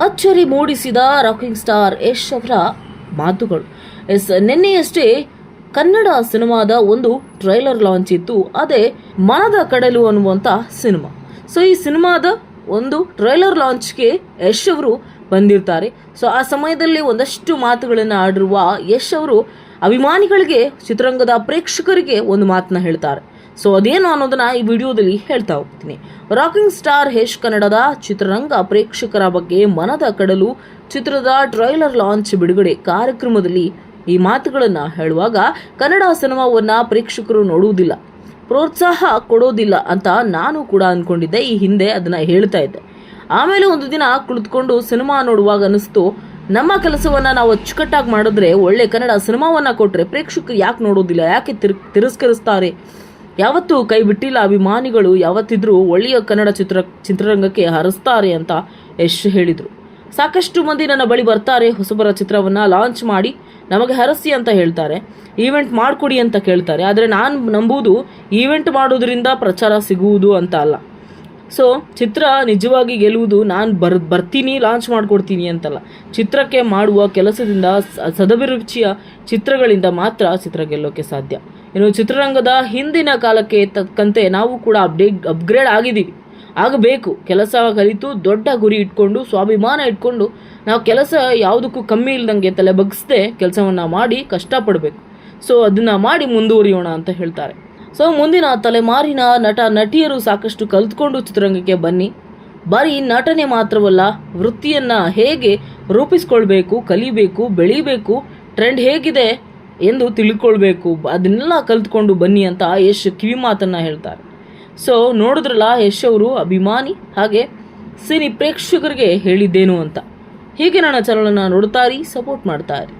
ಅಚ್ಚರಿ ಮೂಡಿಸಿದ rocking star Yash ಅವರ ಮಾತುಗಳು. ಎಸ್, ನಿನ್ನೆಯಷ್ಟೇ ಕನ್ನಡ ಸಿನಿಮಾದ ಒಂದು ಟ್ರೈಲರ್ ಲಾಂಚ್ ಇತ್ತು. ಅದೇ ಮನದ ಕಡಲು ಅನ್ನುವಂಥ ಸಿನಿಮಾ. ಸೊ, ಈ ಸಿನಿಮಾದ ಒಂದು ಟ್ರೈಲರ್ ಲಾಂಚ್ಗೆ ಯಶ್ ಅವರು ಬಂದಿರ್ತಾರೆ. ಸೊ, ಆ ಸಮಯದಲ್ಲಿ ಒಂದಷ್ಟು ಮಾತುಗಳನ್ನು ಆಡಿರುವ ಯಶ್ ಅವರು ಅಭಿಮಾನಿಗಳಿಗೆ, ಚಿತ್ರರಂಗದ ಪ್ರೇಕ್ಷಕರಿಗೆ ಒಂದು ಮಾತನ್ನ ಹೇಳ್ತಾರೆ. ಸೊ ಅದೇನು ಅನ್ನೋದನ್ನ ಈ ವಿಡಿಯೋದಲ್ಲಿ ಹೇಳ್ತಾ ಹೋಗ್ತೀನಿ. ರಾಕಿಂಗ್ ಸ್ಟಾರ್ ಹೇಶ್ ಕನ್ನಡದ ಚಿತ್ರರಂಗ ಪ್ರೇಕ್ಷಕರ ಬಗ್ಗೆ ಮನದ ಕಡಲು ಚಿತ್ರದ ಟ್ರೈಲರ್ ಲಾಂಚ್ ಬಿಡುಗಡೆ ಕಾರ್ಯಕ್ರಮದಲ್ಲಿ ಈ ಮಾತುಗಳನ್ನ ಹೇಳುವಾಗ ಕನ್ನಡ ಸಿನಿಮಾವನ್ನ ಪ್ರೇಕ್ಷಕರು ನೋಡುವುದಿಲ್ಲ, ಪ್ರೋತ್ಸಾಹ ಕೊಡೋದಿಲ್ಲ ಅಂತ ನಾನು ಕೂಡ ಅಂದ್ಕೊಂಡಿದ್ದೆ ಈ ಹಿಂದೆ ಅದನ್ನ ಹೇಳ್ತಾ ಇದ್ದೆ. ಆಮೇಲೆ ಒಂದು ದಿನ ಕುಳಿತುಕೊಂಡು ಸಿನಿಮಾ ನೋಡುವಾಗ ಅನಿಸ್ತು ನಮ್ಮ ಕೆಲಸವನ್ನು ನಾವು ಅಚ್ಚುಕಟ್ಟಾಗಿ ಮಾಡಿದ್ರೆ ಒಳ್ಳೆ ಕನ್ನಡ ಸಿನಿಮಾವನ್ನ ಕೊಟ್ರೆ ಪ್ರೇಕ್ಷಕರು ಯಾಕೆ ನೋಡೋದಿಲ್ಲ, ಯಾಕೆ ತಿರ್, ತಿರಸ್ಕರಿಸ್ತಾರೆ? ಯಾವತ್ತೂ ಕೈ ಬಿಟ್ಟಿಲ್ಲ ಅಭಿಮಾನಿಗಳು, ಯಾವತ್ತಿದ್ರೂ ಒಳ್ಳೆಯ ಕನ್ನಡ ಚಿತ್ರ, ಚಿತ್ರರಂಗಕ್ಕೆ ಹರಿಸ್ತಾರೆ ಅಂತ ಯಶ್ ಹೇಳಿದರು. ಸಾಕಷ್ಟು ಮಂದಿ ನನ್ನ ಬಳಿ ಬರ್ತಾರೆ, ಹೊಸಬರ ಚಿತ್ರವನ್ನ ಲಾಂಚ್ ಮಾಡಿ ನಮಗೆ ಹರಸಿ ಅಂತ ಹೇಳ್ತಾರೆ. ಈವೆಂಟ್ ಮಾಡಿಕೊಡಿ ಅಂತ ಕೇಳ್ತಾರೆ. ಆದರೆ ನಾನು ನಂಬುವುದು ಈವೆಂಟ್ ಮಾಡೋದ್ರಿಂದ ಪ್ರಚಾರ ಸಿಗುವುದು ಅಂತ ಅಲ್ಲ. ಸೊ ಚಿತ್ರ ನಿಜವಾಗಿ ಗೆಲ್ಲುವುದು ನಾನು ಬರ್, ಬರ್ತೀನಿ ಲಾಂಚ್ ಮಾಡಿಕೊಡ್ತೀನಿ ಅಂತಲ್ಲ. ಚಿತ್ರಕ್ಕೆ ಮಾಡುವ ಕೆಲಸದಿಂದ ಸದಭಿರುಚಿಯ ಚಿತ್ರಗಳಿಂದ ಮಾತ್ರ ಚಿತ್ರ ಗೆಲ್ಲೋಕೆ ಸಾಧ್ಯ. ಇನ್ನು ಚಿತ್ರರಂಗದ ಹಿಂದಿನ ಕಾಲಕ್ಕೆ ತಕ್ಕಂತೆ ನಾವು ಕೂಡ ಅಪ್ಡೇಟ್ ಅಪ್ಗ್ರೇಡ್ ಆಗಿದ್ದೀವಿ. ಆಗಬೇಕು. ಕೆಲಸ ಕಲಿತು ದೊಡ್ಡ ಗುರಿ ಇಟ್ಕೊಂಡು, ಸ್ವಾಭಿಮಾನ ಇಟ್ಕೊಂಡು, ನಾವು ಕೆಲಸ ಯಾವುದಕ್ಕೂ ಕಮ್ಮಿ ಇಲ್ದಂಗೆ ತಲೆ ಬಗ್ಸದೆ ಕೆಲಸವನ್ನು ಮಾಡಿ ಕಷ್ಟಪಡಬೇಕು. ಸೊ ಅದನ್ನು ಮಾಡಿ ಮುಂದುವರಿಯೋಣ ಅಂತ ಹೇಳ್ತಾರೆ. ಸೊ ಮುಂದಿನ ತಲೆಮಾರಿನ ನಟ ನಟಿಯರು ಸಾಕಷ್ಟು ಕಲಿತ್ಕೊಂಡು ಚಿತ್ರರಂಗಕ್ಕೆ ಬನ್ನಿ. ಬರೀ ನಟನೆ ಮಾತ್ರವಲ್ಲ, ವೃತ್ತಿಯನ್ನು ಹೇಗೆ ರೂಪಿಸ್ಕೊಳ್ಬೇಕು, ಕಲಿಬೇಕು, ಬೆಳಿಬೇಕು ಟ್ರೆಂಡ್ ಹೇಗಿದೆ ಎಂದು ತಿಳ್ಕೊಳ್ಬೇಕು. ಅದನ್ನೆಲ್ಲ ಕಲಿತ್ಕೊಂಡು ಬನ್ನಿ ಅಂತ ಯಶ್ ಕಿವಿ ಮಾತನ್ನು ಹೇಳ್ತಾರೆ. ಸೊ ನೋಡಿದ್ರಲ್ಲ ಯಶ್ ಅವರು ಅಭಿಮಾನಿ, ಹಾಗೆ ಸಿನಿ ಪ್ರೇಕ್ಷಕರಿಗೆ ಹೇಳಿದ್ದೇನು ಅಂತ. ಹೀಗೆ ನನ್ನ ಚಾನಲನ್ನು ನೋಡ್ತಾರಿ ಸಪೋರ್ಟ್ ಮಾಡ್ತಾ ಇರಿ.